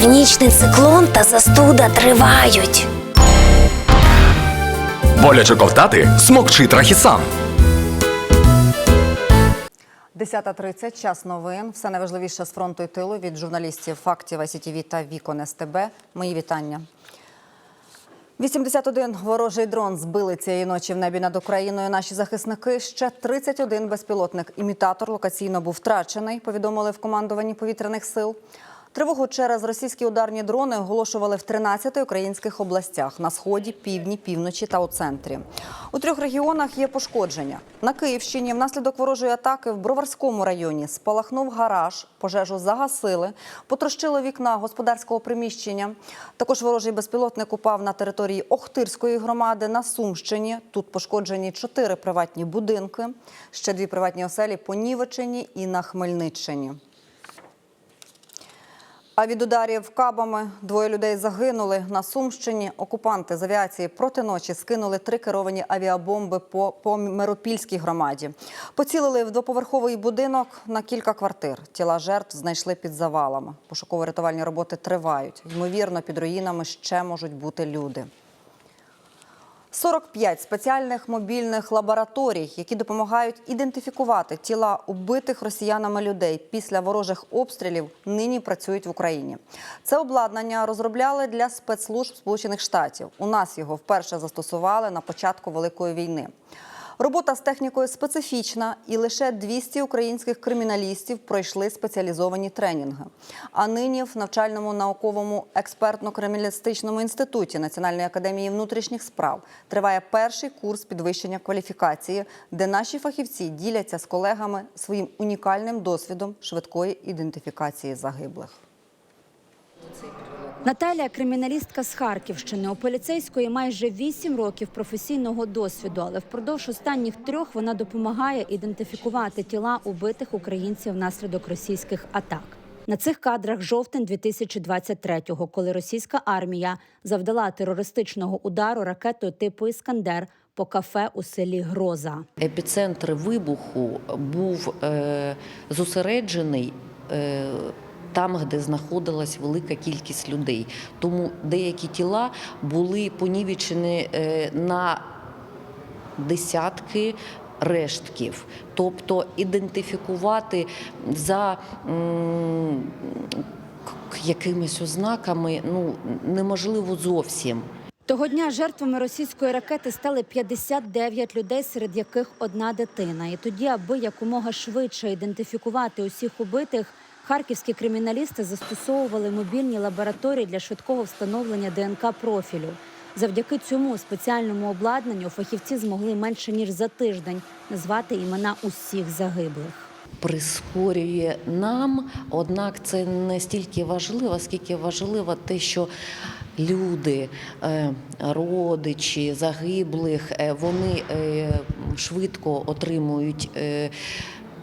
Північний циклон та застуда тривають. Боляче ковтати смокчи трахісан. 10.30, час новин. Все найважливіше з фронту і тилу від журналістів фактів ICTV та Вікон СТБ. Мої вітання. 81 ворожий дрон збили цієї ночі в небі над Україною. Наші захисники. Ще 31 безпілотник. Імітатор локаційно був втрачений. Повідомили в командуванні повітряних сил. Тривогу через російські ударні дрони оголошували в 13 українських областях на сході, півдні, півночі та у центрі. У трьох регіонах є пошкодження. На Київщині внаслідок ворожої атаки в Броварському районі спалахнув гараж, пожежу загасили, потрощило вікна господарського приміщення. Також ворожий безпілотник упав на території Охтирської громади на Сумщині. Тут пошкоджені чотири приватні будинки, ще дві приватні оселі понівечені і на Хмельниччині. А від ударів кабами двоє людей загинули на Сумщині. Окупанти з авіації проти ночі скинули три керовані авіабомби по, по Миропільській громаді. Поцілили в двоповерховий будинок на кілька квартир. Тіла жертв знайшли під завалами. Пошуково-рятувальні роботи тривають. Ймовірно, під руїнами ще можуть бути люди. 45 спеціальних мобільних лабораторій, які допомагають ідентифікувати тіла убитих росіянами людей після ворожих обстрілів, нині працюють в Україні. Це обладнання розробляли для спецслужб Сполучених Штатів. У нас його вперше застосували на початку Великої війни. Робота з технікою специфічна, і лише 200 українських криміналістів пройшли спеціалізовані тренінги. А нині в навчальному науковому експертно-криміналістичному інституті Національної академії внутрішніх справ триває перший курс підвищення кваліфікації, де наші фахівці діляться з колегами своїм унікальним досвідом швидкої ідентифікації загиблих. Наталія криміналістка з Харківщини. У поліцейської майже 8 років професійного досвіду, але впродовж останніх трьох вона допомагає ідентифікувати тіла убитих українців внаслідок російських атак. На цих кадрах жовтень 2023-го, коли російська армія завдала терористичного удару ракетою типу Іскандер по кафе у селі Гроза. Епіцентр вибуху був е, зосереджений. Е, там, де знаходилась велика кількість людей, тому деякі тіла були понівечені е, на десятки рештків, тобто ідентифікувати за якимись ознаками ну неможливо зовсім. Того дня жертвами російської ракети стали 59 людей, серед яких одна дитина. І тоді, аби якомога швидше ідентифікувати усіх убитих, харківські криміналісти застосовували мобільні лабораторії для швидкого встановлення ДНК профілю. Завдяки цьому спеціальному обладнанню фахівці змогли менше ніж за тиждень назвати імена усіх загиблих. прискорює нам, однак це не стільки важливо, скільки важливо те, що люди, е, родичі загиблих, е, вони е, швидко отримують.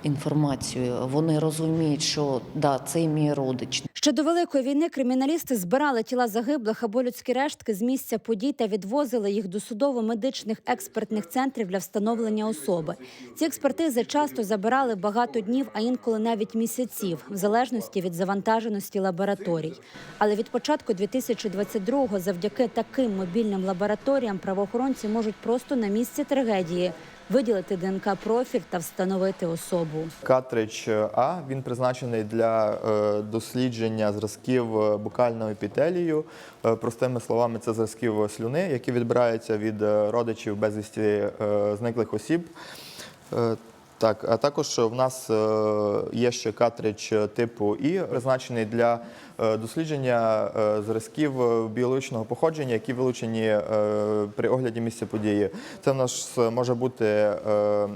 Інформацію вони розуміють, що да, це мій родич. Ще до великої війни криміналісти збирали тіла загиблих або людські рештки з місця подій та відвозили їх до судово-медичних експертних центрів для встановлення особи. Ці експертизи часто забирали багато днів, а інколи навіть місяців, в залежності від завантаженості лабораторій. Але від початку 2022-го завдяки таким мобільним лабораторіям правоохоронці можуть просто на місці трагедії виділити ДНК профіль та встановити особу. Картридж А він призначений для е, дослідження зразків букальної букального епітелію. Е, Простими словами, це зразків слюни, які відбираються від е, родичів безвісті е, зниклих осіб. Е, Так, а також в нас е, є ще картридж типу І, призначений для е, дослідження е, зразків е, біологічного походження, які вилучені е, при огляді місця події. Це в нас може бути е,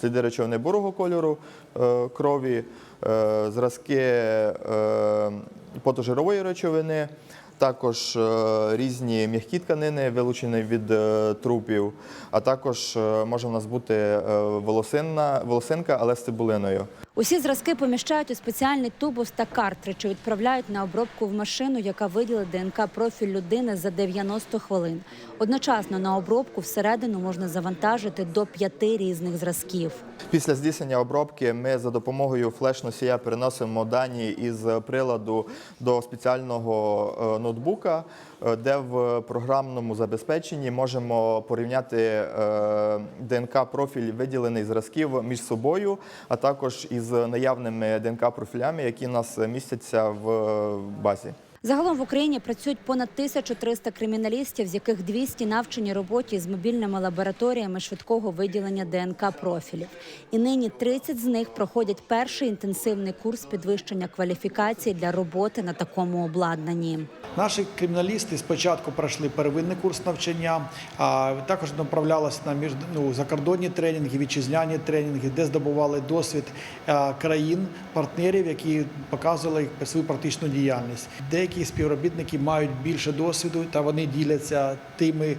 сліди речовини бурого кольору е, крові, е, зразки е, потожирової речовини. Також е, різні м'які тканини, вилучені від е, трупів, а також е, може в нас бути волосинка, але з цибулиною. Усі зразки поміщають у спеціальний тубус та картридж і відправляють на обробку в машину, яка виділить ДНК профіль людини за 90 хвилин. Одночасно на обробку всередину можна завантажити до п'яти різних зразків. Після здійснення обробки ми за допомогою флеш-носія переносимо дані із приладу до спеціального е, ноутбука, е, де в програмному забезпеченні можемо порівняти е, ДНК-профіль виділений зразків між собою, а також із наявними ДНК-профілями, які у нас містяться в базі. Загалом в Україні працюють понад 1300 криміналістів, з яких 200 навчені роботі з мобільними лабораторіями швидкого виділення ДНК профілів. І нині 30 з них проходять перший інтенсивний курс підвищення кваліфікації для роботи на такому обладнанні. Наші криміналісти спочатку пройшли первинний курс навчання, а також направлялися на між, ну, закордонні тренінги, вітчизняні тренінги, де здобували досвід країн, партнерів, які показували свою практичну діяльність. Деякі співробітники мають більше досвіду та вони діляться тими.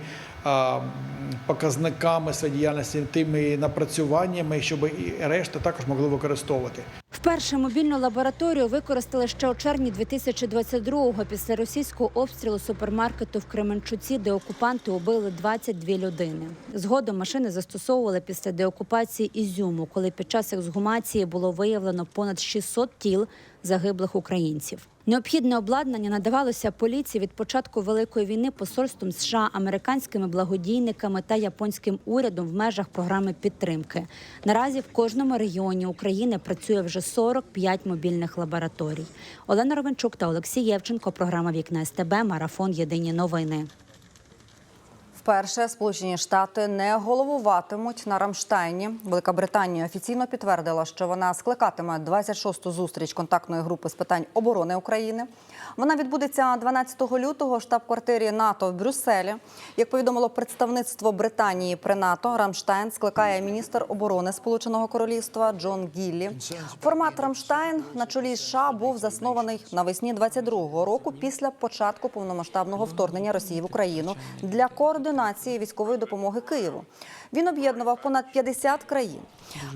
Показниками своєї діяльності, тими напрацюваннями, щоб і решта також могли використовувати. Вперше мобільну лабораторію використали ще у червні 2022-го після російського обстрілу супермаркету в Кременчуці, де окупанти убили 22 людини. Згодом машини застосовували після деокупації Ізюму, коли під час ексгумації було виявлено понад 600 тіл загиблих українців. Необхідне обладнання надавалося поліції від початку великої війни посольством США, американськими благодійниками та японським урядом в межах програми підтримки. Наразі в кожному регіоні України працює вже 45 мобільних лабораторій. Олена Ровенчук та Олексій Євченко. Програма Вікна СТБ. Марафон. Єдині новини. Вперше Сполучені Штати не головуватимуть на Рамштайні. Велика Британія офіційно підтвердила, що вона скликатиме 26-ту зустріч контактної групи з питань оборони України. Вона відбудеться 12 лютого в штаб-квартирі НАТО в Брюсселі. Як повідомило представництво Британії при НАТО, Рамштайн скликає міністр оборони Сполученого Королівства Джон Гіллі. Формат Рамштайн на чолі США був заснований навесні 22-го року після початку повномасштабного вторгнення Росії в Україну для координації військової допомоги Києву. Він об'єднував понад 50 країн.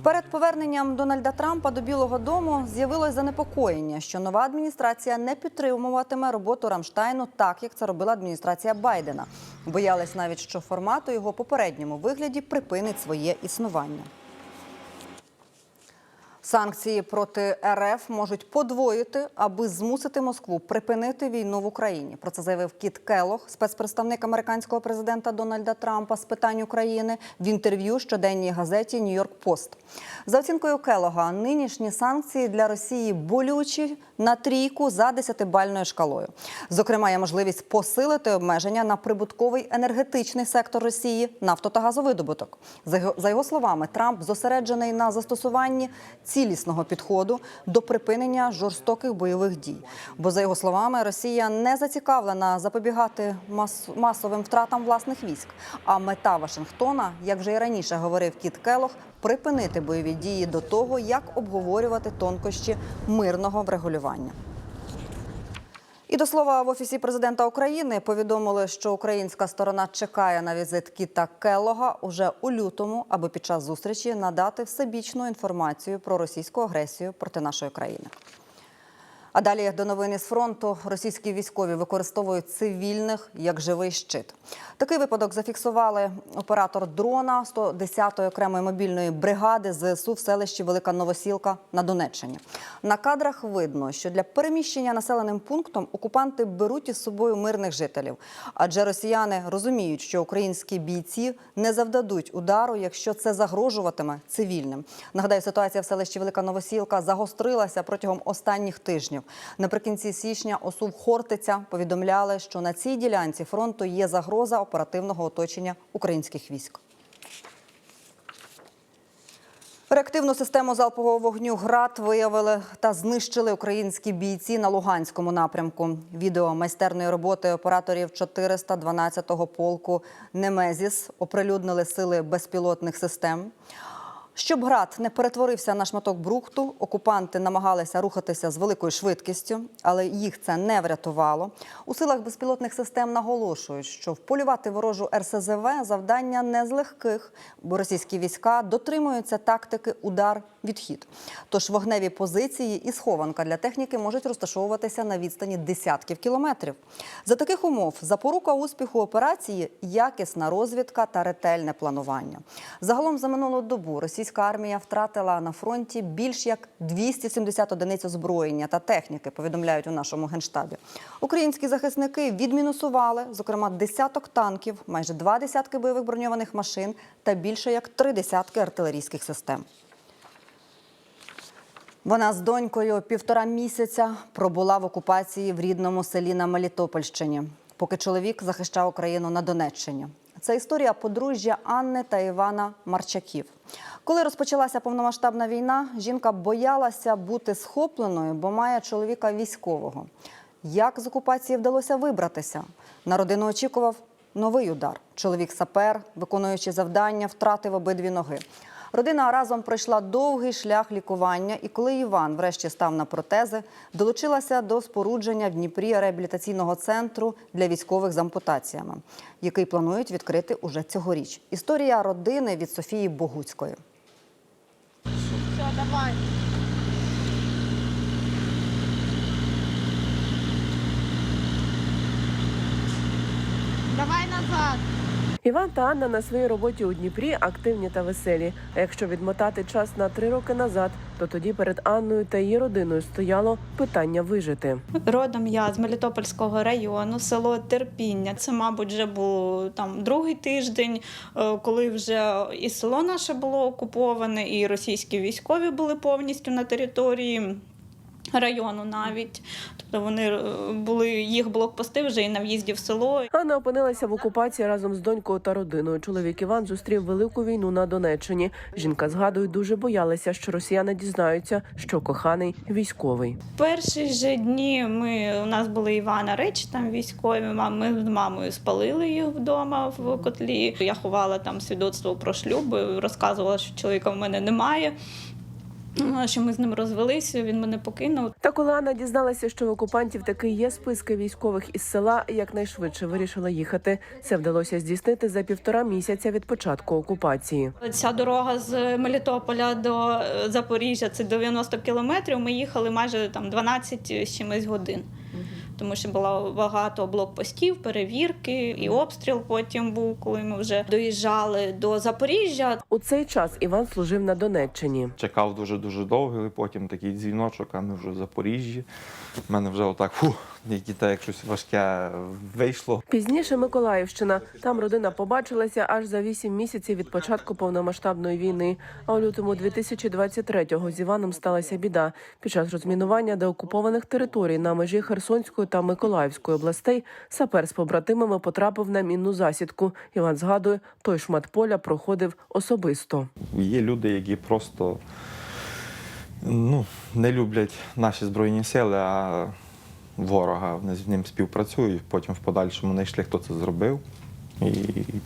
Перед поверненням Дональда Трампа до Білого Дому з'явилось занепокоєння, що нова адміністрація не підтримуватиме роботу Рамштайну так, як це робила адміністрація Байдена. Боялись навіть, що формат у його попередньому вигляді припинить своє існування. Санкції проти РФ можуть подвоїти, аби змусити Москву припинити війну в Україні. Про це заявив Кіт Келох, спецпредставник американського президента Дональда Трампа з питань України в інтерв'ю щоденній газеті Нью-Йорк Пост. За оцінкою Келога, нинішні санкції для Росії болючі на трійку за десятибальною шкалою. Зокрема, є можливість посилити обмеження на прибутковий енергетичний сектор Росії, нафто та газовидобуток. За його словами, Трамп зосереджений на застосуванні цілісного підходу до припинення жорстоких бойових дій. Бо за його словами, Росія не зацікавлена запобігати мас- масовим втратам власних військ. А мета Вашингтона, як вже і раніше говорив Кіт Келох, припинити бойові дії до того, як обговорювати тонкощі мирного врегулювання. І до слова, в офісі президента України повідомили, що українська сторона чекає на візит Кіта Келлога уже у лютому, аби під час зустрічі надати всебічну інформацію про російську агресію проти нашої країни. А далі до новини з фронту російські військові використовують цивільних як живий щит. Такий випадок зафіксували оператор дрона 110-ї окремої мобільної бригади ЗСУ в селищі Велика Новосілка на Донеччині. На кадрах видно, що для переміщення населеним пунктом окупанти беруть із собою мирних жителів, адже росіяни розуміють, що українські бійці не завдадуть удару, якщо це загрожуватиме цивільним. Нагадаю, ситуація в селищі Велика Новосілка загострилася протягом останніх тижнів. Наприкінці січня ОСУВ Хортиця повідомляли, що на цій ділянці фронту є загроза оперативного оточення українських військ. Реактивну систему залпового вогню ГРАД виявили та знищили українські бійці на Луганському напрямку. Відео майстерної роботи операторів 412-го полку Немезіс оприлюднили сили безпілотних систем. Щоб град не перетворився на шматок брухту, окупанти намагалися рухатися з великою швидкістю, але їх це не врятувало. У силах безпілотних систем наголошують, що вполювати ворожу РСЗВ завдання не з легких, бо російські війська дотримуються тактики удар-відхід. Тож вогневі позиції і схованка для техніки можуть розташовуватися на відстані десятків кілометрів. За таких умов запорука успіху операції якісна розвідка та ретельне планування. Загалом за минулу добу російська армія втратила на фронті більш як 270 одиниць озброєння та техніки, повідомляють у нашому генштабі. Українські захисники відмінусували, зокрема, десяток танків, майже два десятки бойових броньованих машин та більше як три десятки артилерійських систем. Вона з донькою півтора місяця пробула в окупації в рідному селі на Мелітопольщині, поки чоловік захищав Україну на Донеччині. Це історія подружжя Анни та Івана Марчаків. Коли розпочалася повномасштабна війна, жінка боялася бути схопленою, бо має чоловіка військового. Як з окупації вдалося вибратися? На родину очікував новий удар. Чоловік сапер, виконуючи завдання, втратив обидві ноги. Родина разом пройшла довгий шлях лікування, і коли Іван врешті став на протези, долучилася до спорудження в Дніпрі реабілітаційного центру для військових з ампутаціями, який планують відкрити уже цьогоріч. Історія родини від Софії Богуцької. Давай назад. Іван та Анна на своїй роботі у Дніпрі активні та веселі. А якщо відмотати час на три роки назад, то тоді перед Анною та її родиною стояло питання вижити. Родом я з Мелітопольського району, село Терпіння. Це, мабуть, вже був там другий тиждень, е, коли вже і село наше було окуповане, і російські військові були повністю на території. Району навіть, тобто вони е, були їх блокпости вже і на в'їзді в село. Анна опинилася в окупації разом з донькою та родиною. Чоловік Іван зустрів велику війну на Донеччині. Жінка згадує, дуже боялася, що росіяни дізнаються, що коханий військовий. Перші ж дні ми у нас були Івана речі, там військові. Ми з мамою спалили їх вдома в котлі. Я ховала там свідоцтво про шлюб, розказувала, що чоловіка в мене немає. Ну, Що ми з ним розвелися, він мене покинув. Та коли Анна дізналася, що в окупантів таки є списки військових із села, якнайшвидше вирішила їхати. Це вдалося здійснити за півтора місяця від початку окупації. Ця дорога з Мелітополя до е, Запоріжжя це 90 кілометрів. Ми їхали майже там 12 з чимось годин. Тому що було багато блокпостів, перевірки і обстріл потім був, коли ми вже доїжджали до Запоріжжя. У цей час Іван служив на Донеччині. Чекав дуже дуже довго, але потім такий дзвіночок, а ми вже в Запоріжжі. У мене вже отак, фу, як дітей, як щось важке вийшло. Пізніше Миколаївщина. Там родина побачилася аж за вісім місяців від початку повномасштабної війни. А у лютому 2023-го з Іваном сталася біда. Під час розмінування деокупованих територій на межі Херсонської та Миколаївської областей сапер з побратимами потрапив на мінну засідку. Іван згадує, той шмат поля проходив особисто. Є люди, які просто ну, не люблять наші збройні сили, а ворога. Вони з ним співпрацюють. Потім в подальшому знайшли, хто це зробив і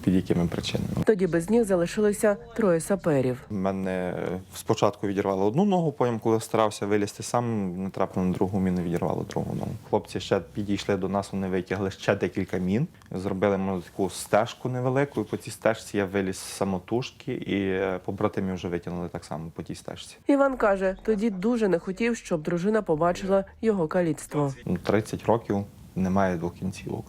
під якими причинами. Тоді без них залишилося троє саперів. Мене спочатку відірвало одну ногу, потім, коли старався вилізти сам, натрапив на другу міну, відірвало другу ногу. Хлопці ще підійшли до нас, вони витягли ще декілька мін, зробили мені таку стежку невелику, і по цій стежці я виліз самотужки, і е, побратимів вже витягнули так само по тій стежці. Іван каже, тоді дуже не хотів, щоб дружина побачила його каліцтво. Ну, 30 років немає двох кінцівок.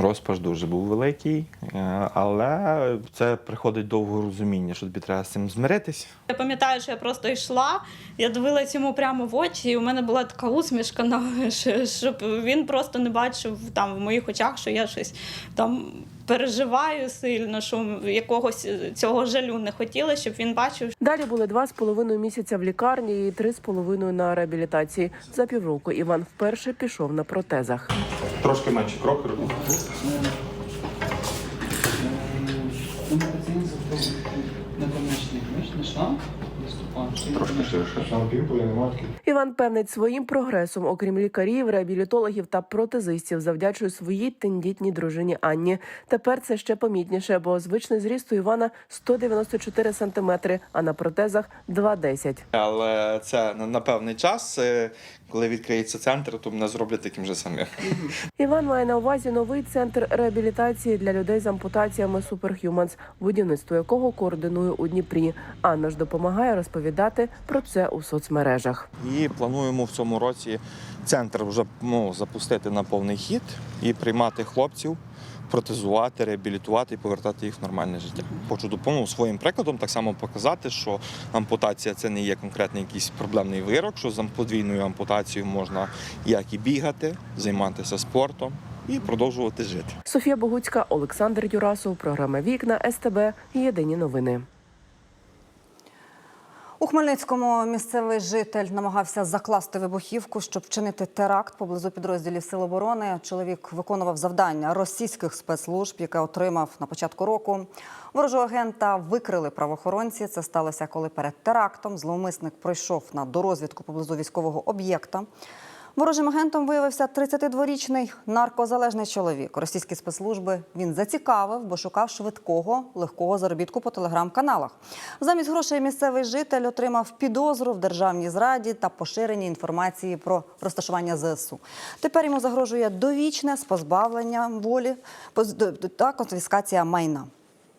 Розпаш дуже був великий, е, але це приходить довго розуміння, що тобі треба з цим змиритись. Я пам'ятаю, що я просто йшла, я дивилась йому прямо в очі, і у мене була така усмішка, на- щоб він просто не бачив там в моїх очах, що я щось там переживаю сильно, що якогось цього жалю не хотіла, щоб він бачив, Далі були два з половиною місяця в лікарні і три з половиною на реабілітації. За півроку Іван вперше пішов на протезах. Трошки менше кроки Трошки ширше. Іван певнить своїм прогресом, окрім лікарів, реабілітологів та протезистів, завдячує своїй тендітній дружині Анні. Тепер це ще помітніше, бо звичний зріст у Івана 194 сантиметри, а на протезах 2,10. Але це на, певний час, е, коли відкриється центр, то мене зроблять таким же самим. Іван має на увазі новий центр реабілітації для людей з ампутаціями Superhumans, будівництво якого координує у Дніпрі. Анна ж допомагає розповідати про це у соцмережах. І плануємо в цьому році центр вже ну, запустити на повний хід і приймати хлопців, протезувати, реабілітувати і повертати їх в нормальне життя. Хочу допомогу своїм прикладом так само показати, що ампутація це не є конкретний якийсь проблемний вирок, що з подвійною ампутацією можна як і бігати, займатися спортом і продовжувати жити. Софія Богуцька, Олександр Юрасов, програма Вікна СТБ. Єдині новини. У Хмельницькому місцевий житель намагався закласти вибухівку, щоб вчинити теракт поблизу підрозділів Сил оборони. Чоловік виконував завдання російських спецслужб, яке отримав на початку року. Ворожого агента викрили правоохоронці. Це сталося, коли перед терактом зловмисник пройшов на дорозвідку поблизу військового об'єкта. Ворожим агентом виявився 32-річний наркозалежний чоловік. Російські спецслужби він зацікавив, бо шукав швидкого, легкого заробітку по телеграм-каналах. Замість грошей місцевий житель отримав підозру в державній зраді та поширенні інформації про розташування ЗСУ. Тепер йому загрожує довічне з позбавленням волі та конфіскація майна.